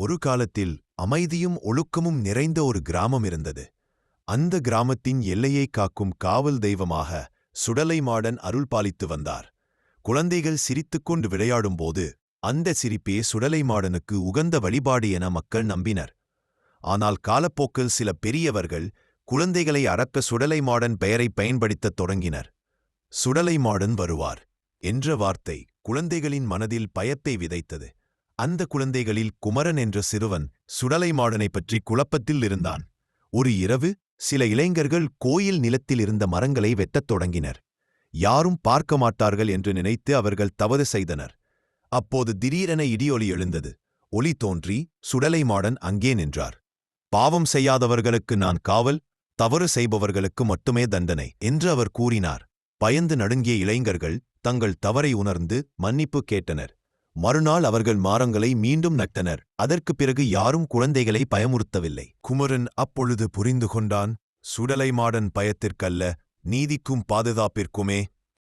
ஒரு காலத்தில் அமைதியும் ஒழுக்கமும் நிறைந்த ஒரு கிராமம் இருந்தது. அந்த கிராமத்தின் எல்லையைக் காக்கும் காவல் தெய்வமாக சுடலை மாடன் அருள் பாலித்து வந்தார். குழந்தைகள் சிரித்துக்கொண்டு விளையாடும்போது அந்த சிரிப்பே சுடலை மாடனுக்கு உகந்த வழிபாடு என மக்கள் நம்பினர். ஆனால் காலப்போக்கில் சில பெரியவர்கள் குழந்தைகளை அறக்க சுடலை மாடன் பெயரை பயன்படுத்தத் தொடங்கினர். சுடலை மாடன் வருவார் என்ற வார்த்தை குழந்தைகளின் மனதில் பயத்தை விதைத்தது. அந்த குழந்தைகளில் குமரன் என்ற சிறுவன் சுடலை மாடனை பற்றி குழப்பத்தில் இருந்தான். ஒரு இரவு சில இளைஞர்கள் கோயில் நிலத்தில் இருந்த மரங்களை வெட்டத் தொடங்கினர். யாரும் பார்க்க மாட்டார்கள் என்று நினைத்து அவர்கள் தவறு செய்தனர். அப்போது திடீரென இடியொலி எழுந்தது. ஒளி தோன்றி சுடலை மாடன் அங்கே நின்றார். பாவம் செய்யாதவர்களுக்கு நான் காவல் தவறு செய்பவர்களுக்கு மட்டுமே தண்டனை என்று அவர் கூறினார். பயந்து நடுங்கிய இளைஞர்கள் தங்கள் தவறை உணர்ந்து மன்னிப்பு கேட்டனர். மறுநாள் அவர்கள் மாரங்களை மீண்டும் நட்டனர். அதற்குப் பிறகு யாரும் குழந்தைகளை பயமுறுத்தவில்லை. குமரன் அப்பொழுது புரிந்து கொண்டான் சுடலை மாடன் பயத்திற்கல்ல நீதிக்கும் பாதுகாப்பிற்குமே